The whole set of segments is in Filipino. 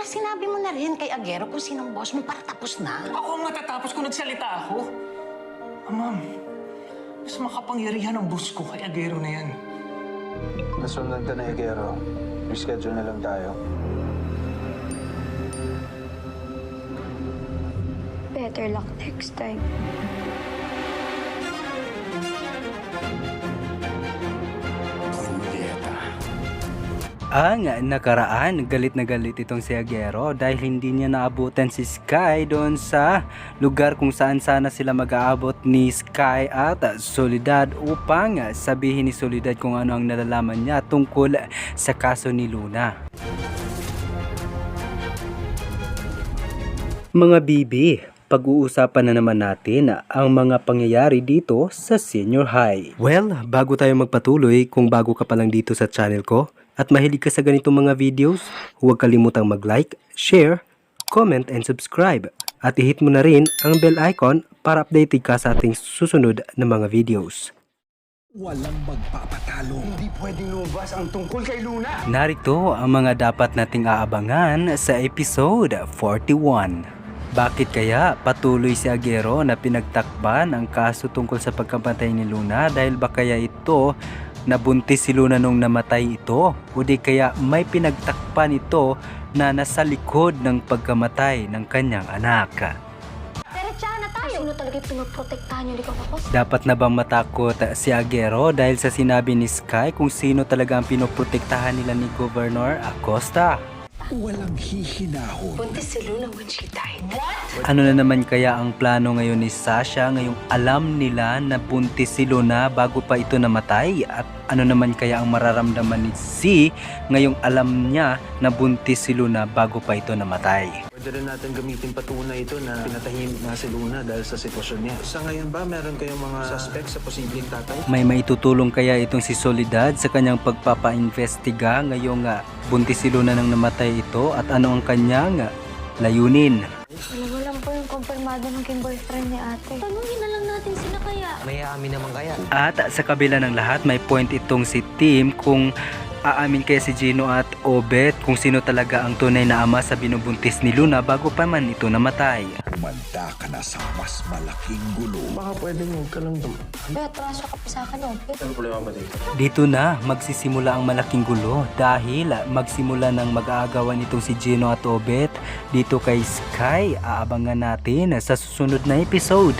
Sana sinabi mo na rin kay Agero kung sinong boss mo para tapos na. Ako ang matatapos kung nagsalita ako. Ah, ma'am, mas makapangyarihan ang boss ko kay Agero na yan. Nasundan ka na Egero. Reschedule na lang tayo. Better luck next time. Ang nakaraan, galit na galit itong si Agero dahil hindi niya naabutan si Sky doon sa lugar kung saan sana sila mag-aabot ni Sky at Solidad upang sabihin ni Solidad kung ano ang nalalaman niya tungkol sa kaso ni Luna. Mga bibi, pag-uusapan na naman natin ang mga pangyayari dito sa senior high. Well, bago tayo magpatuloy, kung bago ka pa lang dito sa channel ko at mahilig ka sa ganitong mga videos, huwag kalimutang mag-like, share, comment, and subscribe. At i-hit mo na rin ang bell icon para updated ka sa ating susunod na mga videos. Walang magpapatalo. Hindi pwedeng lumabas ang tungkol kay Luna. Narito ang mga dapat nating aabangan sa episode 41. Bakit kaya patuloy si Agero na pinagtakban ang kaso tungkol sa pagkamatay ni Luna dahil ba kaya ito nabuntis si Luna nung namatay ito o di kaya may pinagtakpan ito na nasa likod ng pagkamatay ng kanyang anak. Diretsahan na tayo! Sino talaga yung pinoprotektahan yung ikaw ako? Dapat na bang matakot si Agero dahil sa sinabi ni Sky kung sino talaga ang pinoprotektahan nila ni Governor Acosta? Walang hihinahon. Buntis si Luna when she died. Ano na naman kaya ang plano ngayon ni Sasha ngayong alam nila na buntis si Luna bago pa ito namatay? At ano naman kaya ang mararamdaman ni Z ngayong alam niya na buntis si Luna bago pa ito namatay? Pwede rin natin gamitin patunay ito na pinatahimik na si Luna dahil sa sitwasyon niya. Sa ngayon ba, meron kayong mga suspect sa posibleng tatay? May maitutulong kaya itong si Solidad sa kanyang pagpapa-investiga ngayong ah, buntis si Luna nang namatay ito at ano ang kanyang ah, layunin? Alam mo lang po yung kumpirmado ng king boyfriend ni ate. Tanungin na lang natin sila kaya. At sa kabila ng lahat, may point itong si Tim kung aamin kaya si Gino at Obet kung sino talaga ang tunay na ama sa binubuntis ni Luna bago pa man ito namatay. Umanda ka na sa mas malaking gulo. Baka pwedeng huwag ka lang dum... Be, atraso ka pa sa akin, okay? Ano problema ba dito? Dito na magsisimula ang malaking gulo dahil magsimula ng mag-aagawan itong si Gino at Obet dito kay Sky. Aabangan natin sa susunod na episode.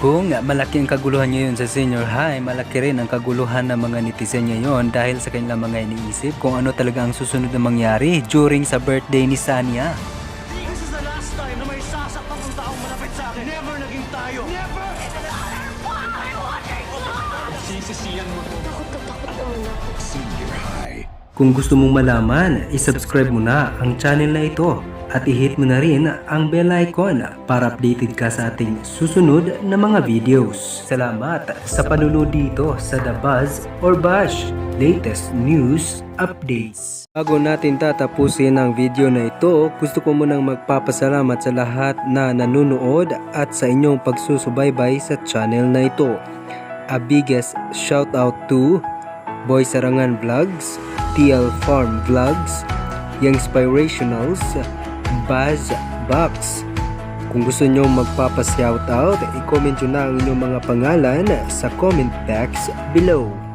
Kung malaki ang kaguluhan ngayon sa senior high, malaki rin ang kaguluhan ng mga netizen ngayon dahil sa kanilang mga iniisip kung ano talaga ang susunod na mangyari during sa birthday ni Sanya. This is the last time na may sasaktan ng taong malapit sa akin. Never naging tayo. Never! Sisisiyan mo to. Takot. Kung gusto mong malaman, isubscribe mo na ang channel na ito at i-hit mo na rin ang bell icon para updated ka sa ating susunod na mga videos. Salamat sa panunod dito sa The Buzz or Bash latest news updates. Bago natin tatapusin ang video na ito, gusto ko munang magpapasalamat sa lahat na nanonood at sa inyong pagsusubaybay sa channel na ito. A biggest shout out to Boy Sarangan Vlogs, TL Farm Vlogs, Young Inspirationals, Buzz Box. Kung gusto nyo magpapa-shoutout, i-comment nyo na ang inyong mga pangalan sa comment box below.